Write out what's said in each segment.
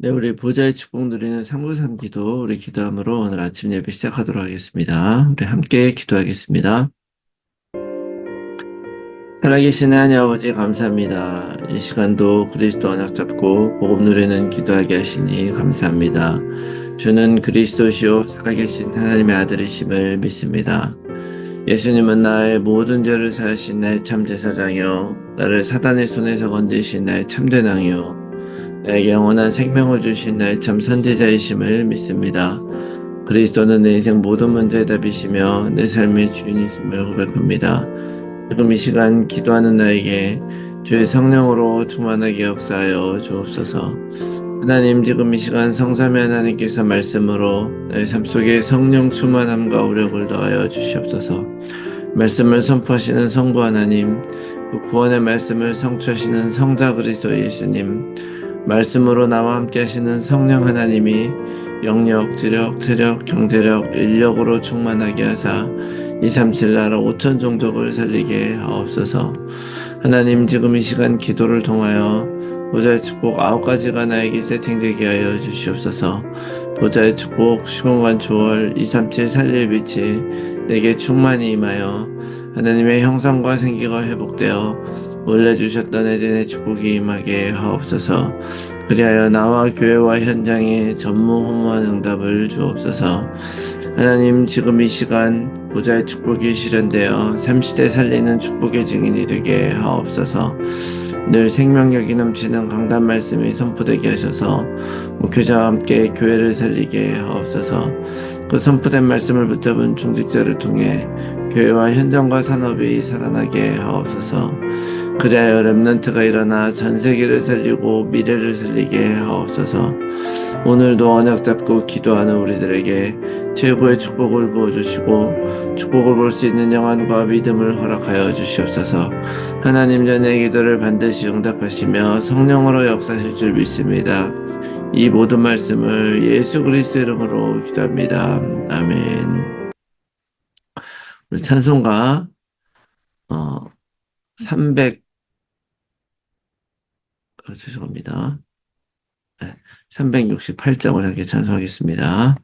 네, 우리 보좌의 축복 누리는 393 기도, 우리 기도함으로 오늘 아침 예배 시작하도록 하겠습니다. 우리 함께 기도하겠습니다. 살아계신 하나님 아버지 감사합니다. 이 시간도 그리스도 언약 잡고 복음 누리는 기도하게 하시니 감사합니다. 주는 그리스도시요 살아계신 하나님의 아들이심을 믿습니다. 예수님은 나의 모든 죄를 사하신 나의 참 제사장이요 나를 사단의 손에서 건지신 나의 참된 왕이요 나에게 영원한 생명을 주신 나의 참 선지자이심을 믿습니다. 그리스도는 내 인생 모든 문제의 답이시며 내 삶의 주인이심을 고백합니다. 지금 이 시간 기도하는 나에게 주의 성령으로 충만하게 역사하여 주옵소서. 하나님 지금 이 시간 성삼위 하나님께서 말씀으로 내삶 속에 성령 충만함과 우력을 더하여 주시옵소서. 말씀을 선포하시는 성부 하나님, 그 구원의 말씀을 성취하시는 성자 그리스도 예수님, 말씀으로 나와 함께 하시는 성령 하나님이 영력, 지력, 체력, 경제력, 인력으로 충만하게 하사 237 나라 5천 종족을 살리게 하옵소서. 하나님 지금 이 시간 기도를 통하여 보좌의 축복 아홉 가지가 나에게 세팅되게 하여 주시옵소서. 보좌의 축복, 시공간 초월, 237 살릴 빛이 내게 충만히 임하여 하나님의 형상과 생기가 회복되어 올려주셨던 에덴의 축복이 임하게 하옵소서. 그리하여 나와 교회와 현장에 전무후무한 응답을 주옵소서. 하나님 지금 이 시간 보좌의 축복이 실현되어 삼시대 살리는 축복의 증인이 되게 하옵소서. 늘 생명력이 넘치는 강단 말씀이 선포되게 하셔서 목회자와 함께 교회를 살리게 하옵소서. 그 선포된 말씀을 붙잡은 중직자를 통해 교회와 현장과 산업이 살아나게 하옵소서. 그래야 렘넌트가 일어나 전 세계를 살리고 미래를 살리게 하옵소서. 오늘도 언약 잡고 기도하는 우리들에게 최고의 축복을 부어주시고 축복을 볼 수 있는 영안과 믿음을 허락하여 주시옵소서. 하나님 전의 기도를 반드시 응답하시며 성령으로 역사하실 줄 믿습니다. 이 모든 말씀을 예수 그리스도 이름으로 기도합니다. 아멘. 우리 찬송가 어, 300 어, 죄송합니다. 네, 368장을 함께 찬송하겠습니다.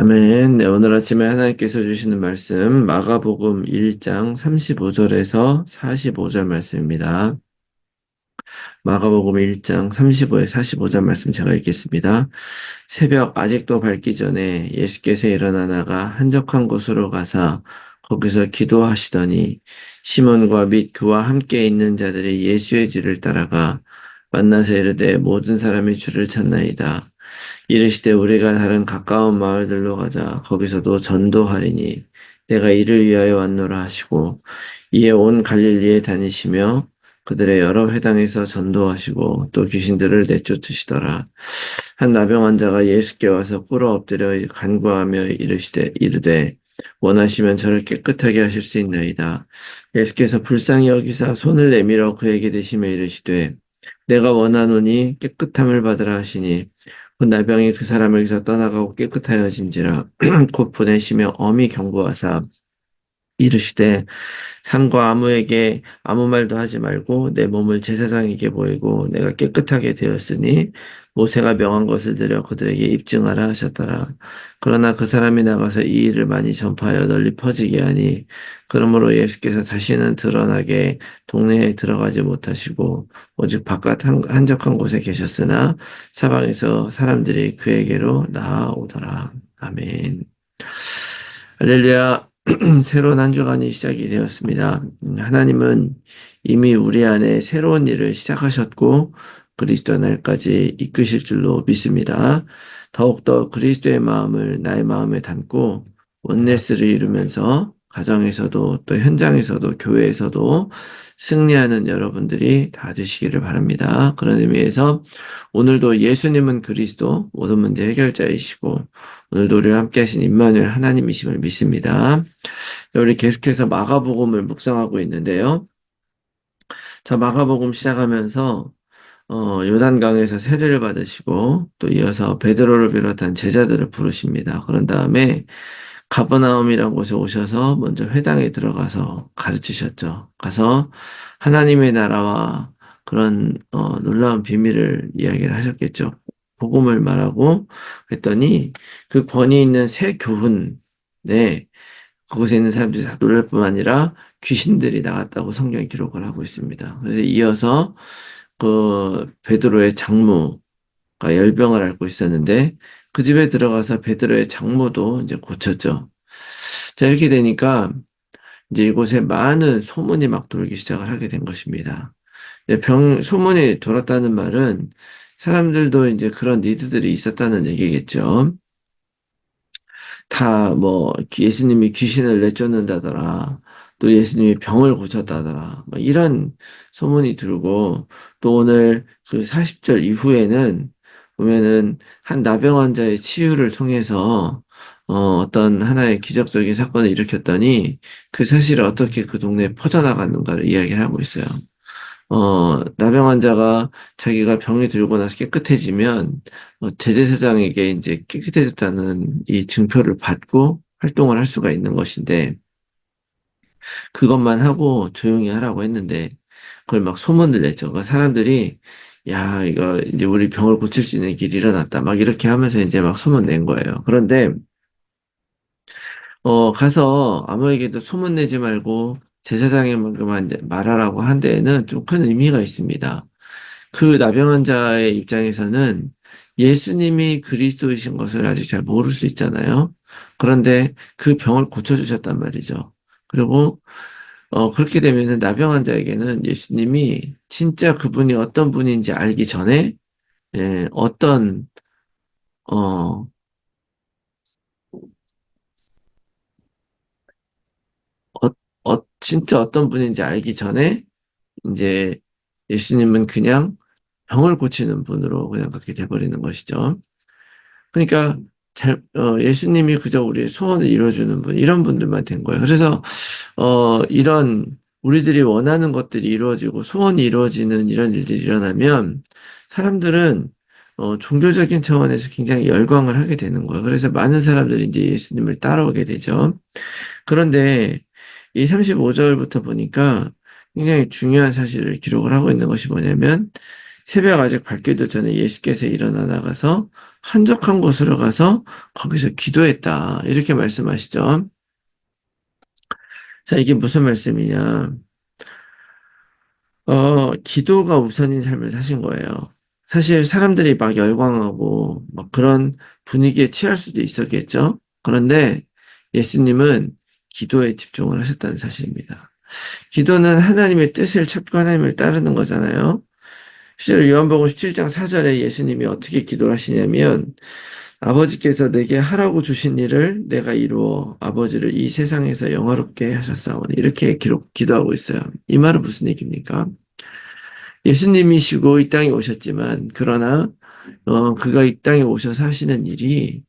아멘. 네, 오늘 아침에 하나님께서 주시는 말씀, 마가복음 1장 35절에서 45절 말씀입니다. 마가복음 1장 35에 45절 말씀 제가 읽겠습니다. 새벽 아직도 밝기 전에 예수께서 일어나다가 한적한 곳으로 가사 거기서 기도하시더니 시몬과 및 그와 함께 있는 자들이 예수의 뒤를 따라가 만나서 이르되 모든 사람이 주를 찾나이다. 이르시되 우리가 다른 가까운 마을들로 가자 거기서도 전도하리니 내가 이를 위하여 왔노라 하시고 이에 온 갈릴리에 다니시며 그들의 여러 회당에서 전도하시고 또 귀신들을 내쫓으시더라. 한 나병 환자가 예수께 와서 꿇어 엎드려 간구하며 이르시되 이르되 원하시면 저를 깨끗하게 하실 수 있나이다. 예수께서 불쌍히 여기사 손을 내밀어 그에게 대시며 이르시되 내가 원하노니 깨끗함을 받으라 하시니 그 나병이 그 사람에게서 떠나가고 깨끗하여진지라 곧 보내시며 엄히 경고하사 이르시되 산과 아무에게 아무 말도 하지 말고 내 몸을 제사장에게 보이고 내가 깨끗하게 되었으니 모세가 명한 것을 들여 그들에게 입증하라 하셨더라. 그러나 그 사람이 나가서 이 일을 많이 전파하여 널리 퍼지게 하니 그러므로 예수께서 다시는 드러나게 동네에 들어가지 못하시고 오직 바깥 한적한 곳에 계셨으나 사방에서 사람들이 그에게로 나아오더라. 아멘. 할렐루야. 새로운 한 주간이 시작이 되었습니다. 하나님은 이미 우리 안에 새로운 일을 시작하셨고 그리스도 날까지 이끄실 줄로 믿습니다. 더욱더 그리스도의 마음을 나의 마음에 담고 원네스를 이루면서 가정에서도 또 현장에서도 교회에서도 승리하는 여러분들이 다 되시기를 바랍니다. 그런 의미에서 오늘도 예수님은 그리스도 모든 문제 해결자이시고 오늘도 우리와 함께 하신 임마누엘 하나님이심을 믿습니다. 우리 계속해서 마가복음을 묵상하고 있는데요. 자, 마가복음 시작하면서 어, 요단강에서 세례를 받으시고 또 이어서 베드로를 비롯한 제자들을 부르십니다. 그런 다음에 가버나움이라는 곳에 오셔서 먼저 회당에 들어가서 가르치셨죠. 가서 하나님의 나라와 그런 어, 놀라운 비밀을 이야기를 하셨겠죠. 복음을 말하고 했더니 그 권위 있는 새 교훈에 그곳에 있는 사람들이 다 놀랄 뿐 아니라 귀신들이 나갔다고 성경이 기록을 하고 있습니다. 그래서 이어서 그 베드로의 장모가 열병을 앓고 있었는데 그 집에 들어가서 베드로의 장모도 이제 고쳤죠. 자, 이렇게 되니까 이제 이곳에 많은 소문이 막 돌기 시작을 하게 된 것입니다. 병, 소문이 돌았다는 말은 사람들도 이제 그런 니드들이 있었다는 얘기겠죠. 다 뭐 예수님이 귀신을 내쫓는다더라. 또 예수님이 병을 고쳤다더라. 뭐 이런 소문이 들고 또 오늘 그 40절 이후에는 보면은 한 나병 환자의 치유를 통해서 어, 어떤 하나의 기적적인 사건을 일으켰더니 그 사실을 어떻게 그 동네에 퍼져나갔는가를 이야기를 하고 있어요. 어, 나병 환자가 자기가 병이 들고 나서 깨끗해지면 어, 대제사장에게 이제 깨끗해졌다는 이 증표를 받고 활동을 할 수가 있는 것인데 그것만 하고 조용히 하라고 했는데 그걸 막 소문을 냈죠. 그러니까 사람들이 야, 이거 이제 우리 병을 고칠 수 있는 길이 일어났다. 막 이렇게 하면서 이제 막 소문 낸 거예요. 그런데 어, 가서 아무에게도 소문 내지 말고 제사장에만 말하라고 한 데에는 좀 큰 의미가 있습니다. 그 나병 환자의 입장에서는 예수님이 그리스도이신 것을 아직 잘 모를 수 있잖아요. 그런데 그 병을 고쳐주셨단 말이죠. 그리고 어, 그렇게 되면은 나병 환자에게는 예수님이 진짜 그분이 어떤 분인지 알기 전에 예, 어떤 어, 어, 어, 진짜 어떤 분인지 알기 전에 이제 예수님은 그냥 병을 고치는 분으로 그냥 그렇게 돼버리는 것이죠. 그러니까 잘, 어, 예수님이 그저 우리의 소원을 이루어주는 분, 이런 분들만 된 거예요. 그래서, 어, 이런 우리들이 원하는 것들이 이루어지고 소원이 이루어지는 이런 일들이 일어나면 사람들은 어, 종교적인 차원에서 굉장히 열광을 하게 되는 거예요. 그래서 많은 사람들이 이제 예수님을 따라오게 되죠. 그런데 이 35절부터 보니까 굉장히 중요한 사실을 기록을 하고 있는 것이 뭐냐면 새벽 아직 밝기도 전에 예수께서 일어나 나가서 한적한 곳으로 가서 거기서 기도했다. 이렇게 말씀하시죠. 자, 이게 무슨 말씀이냐. 어, 기도가 우선인 삶을 사신 거예요. 사실 사람들이 막 열광하고 막 그런 분위기에 취할 수도 있었겠죠. 그런데 예수님은 기도에 집중을 하셨다는 사실입니다. 기도는 하나님의 뜻을 찾고 하나님을 따르는 거잖아요. 실제로 요한복음 17장 4절에 예수님이 어떻게 기도를 하시냐면 아버지께서 내게 하라고 주신 일을 내가 이루어 아버지를 이 세상에서 영화롭게 하셨사오니 이렇게 기록, 기도하고 있어요. 이 말은 무슨 얘기입니까? 예수님이시고 이 땅에 오셨지만 그러나 어, 그가 이 땅에 오셔서 하시는 일이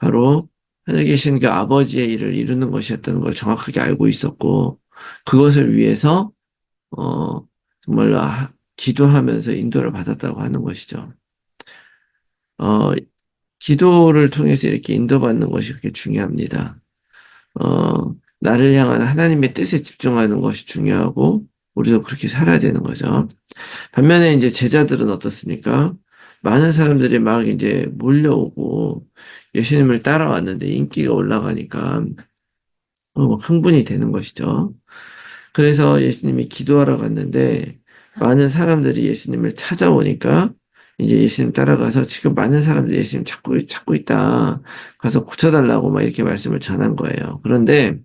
바로 하늘에 계신 그 아버지의 일을 이루는 것이었다는 걸 정확하게 알고 있었고 그것을 위해서 어, 정말로 기도하면서 인도를 받았다고 하는 것이죠. 어, 기도를 통해서 이렇게 인도받는 것이 그렇게 중요합니다. 어, 나를 향한 하나님의 뜻에 집중하는 것이 중요하고, 우리도 그렇게 살아야 되는 거죠. 반면에 이제 제자들은 어떻습니까? 많은 사람들이 막 이제 몰려오고 예수님을 따라왔는데 인기가 올라가니까 어, 흥분이 되는 것이죠. 그래서 예수님이 기도하러 갔는데 많은 사람들이 예수님을 찾아오니까 이제 예수님 따라가서 지금 많은 사람들이 예수님 찾고, 찾고 있다. 가서 고쳐달라고 막 이렇게 말씀을 전한 거예요. 그런데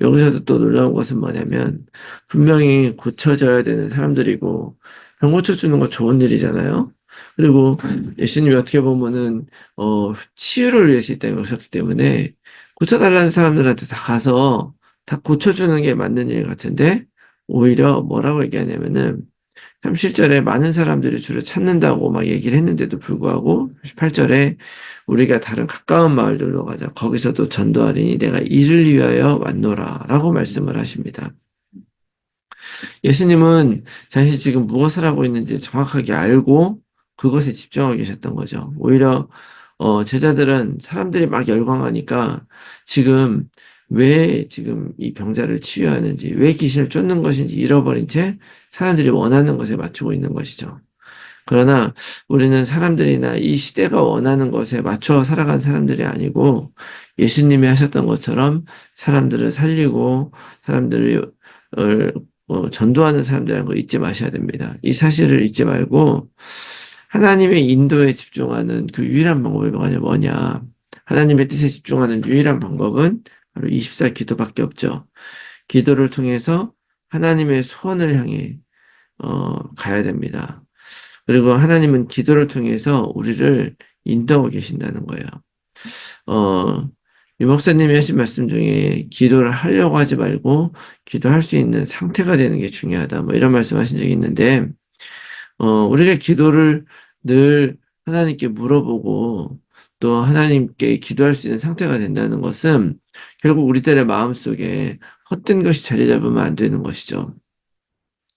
여기서도 또 놀라운 것은 뭐냐면 분명히 고쳐져야 되는 사람들이고 병 고쳐주는 거 좋은 일이잖아요. 그리고 예수님이 어떻게 보면은 어 치유를 위해서 이 땅에 오셨기 때문에 고쳐달라는 사람들한테 다 가서 다 고쳐주는 게 맞는 일 같은데 오히려 뭐라고 얘기하냐면은 37절에 많은 사람들이 주를 찾는다고 막 얘기를 했는데도 불구하고 18절에 우리가 다른 가까운 마을들로 가자. 거기서도 전도하리니 내가 이를 위하여 왔노라 라고 말씀을 하십니다. 예수님은 자신이 지금 무엇을 하고 있는지 정확하게 알고 그것에 집중하고 계셨던 거죠. 오히려 어, 제자들은 사람들이 막 열광하니까 지금 왜 지금 이 병자를 치유하는지, 왜 귀신을 쫓는 것인지 잃어버린 채 사람들이 원하는 것에 맞추고 있는 것이죠. 그러나 우리는 사람들이나 이 시대가 원하는 것에 맞춰 살아간 사람들이 아니고 예수님이 하셨던 것처럼 사람들을 살리고 사람들을 어, 전도하는 사람들이라는 걸 잊지 마셔야 됩니다. 이 사실을 잊지 말고 하나님의 인도에 집중하는 그 유일한 방법이 뭐냐? 하나님의 뜻에 집중하는 유일한 방법은 바로 24 기도밖에 없죠. 기도를 통해서 하나님의 소원을 향해 어, 가야 됩니다. 그리고 하나님은 기도를 통해서 우리를 인도하고 계신다는 거예요. 어, 이 목사님이 하신 말씀 중에 기도를 하려고 하지 말고 기도할 수 있는 상태가 되는 게 중요하다. 뭐 이런 말씀 하신 적이 있는데, 어, 우리가 기도를 늘 하나님께 물어보고 또 하나님께 기도할 수 있는 상태가 된다는 것은 결국 우리들의 마음속에 헛된 것이 자리 잡으면 안 되는 것이죠.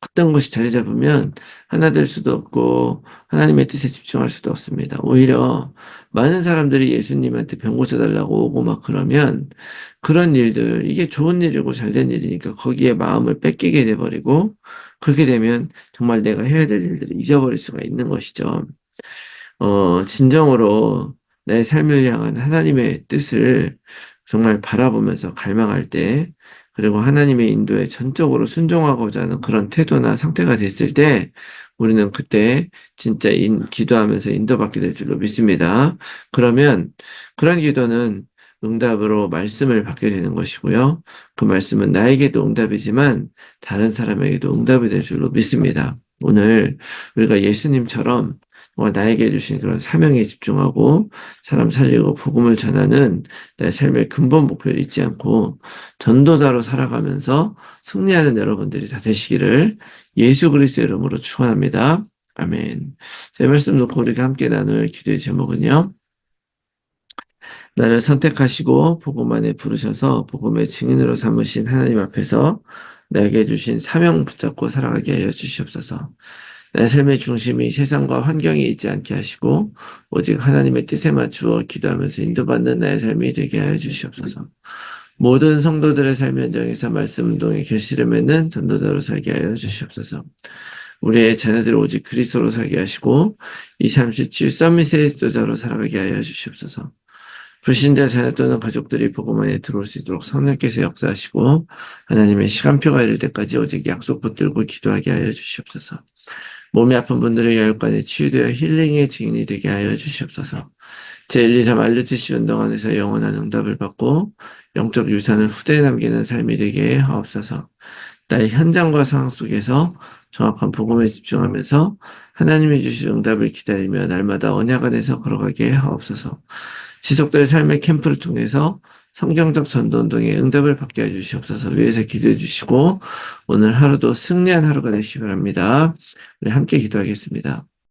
헛된 것이 자리 잡으면 하나 될 수도 없고 하나님의 뜻에 집중할 수도 없습니다. 오히려 많은 사람들이 예수님한테 병 고쳐달라고 오고 막 그러면 그런 일들 이게 좋은 일이고 잘된 일이니까 거기에 마음을 뺏기게 돼버리고 그렇게 되면 정말 내가 해야 될 일들을 잊어버릴 수가 있는 것이죠. 어, 진정으로 내 삶을 향한 하나님의 뜻을 정말 바라보면서 갈망할 때, 그리고 하나님의 인도에 전적으로 순종하고자 하는 그런 태도나 상태가 됐을 때, 우리는 그때 진짜 인, 기도하면서 인도받게 될 줄로 믿습니다. 그러면 그런 기도는 응답으로 말씀을 받게 되는 것이고요. 그 말씀은 나에게도 응답이지만 다른 사람에게도 응답이 될 줄로 믿습니다. 오늘 우리가 예수님처럼 나에게 주신 그런 사명에 집중하고 사람 살리고 복음을 전하는 내 삶의 근본 목표를 잊지 않고 전도자로 살아가면서 승리하는 여러분들이 다 되시기를 예수 그리스도의 이름으로 축원합니다. 아멘. 제 말씀 놓고 우리가 함께 나눌 기도의 제목은요. 나를 선택하시고 복음 안에 부르셔서 복음의 증인으로 삼으신 하나님 앞에서 내게 주신 사명 붙잡고 살아가게 하여 주시옵소서. 내 삶의 중심이 세상과 환경에 있지 않게 하시고 오직 하나님의 뜻에 맞추어 기도하면서 인도받는 나의 삶이 되게 하여 주시옵소서. 모든 성도들의 삶 현장에서 말씀 운동의 결실을 맺는 전도자로 살게 하여 주시옵소서. 우리의 자녀들을 오직 그리스도로 살게 하시고 237 서밋의 지도자로 살아가게 하여 주시옵소서. 불신자 자녀 또는 가족들이 복음 안에 들어올 수 있도록 성령께서 역사하시고 하나님의 시간표가 이를 때까지 오직 약속 붙들고 기도하게 하여 주시옵소서. 몸이 아픈 분들의 야육간에 치유되어 힐링의 증인이 되게 하여 주시옵소서. 제1, 2, 3 알루티시 운동 안에서 영원한 응답을 받고 영적 유산을 후대에 남기는 삶이 되게 하옵소서. 나의 현장과 상황 속에서 정확한 복음에 집중하면서 하나님이 주실 응답을 기다리며 날마다 언약 안에서 걸어가게 하옵소서. 지속될 삶의 캠프를 통해서 성경적 전도 운동에 응답을 받게 해주시옵소서 위에서 기도해 주시고 오늘 하루도 승리한 하루가 되시기 바랍니다. 우리 함께 기도하겠습니다.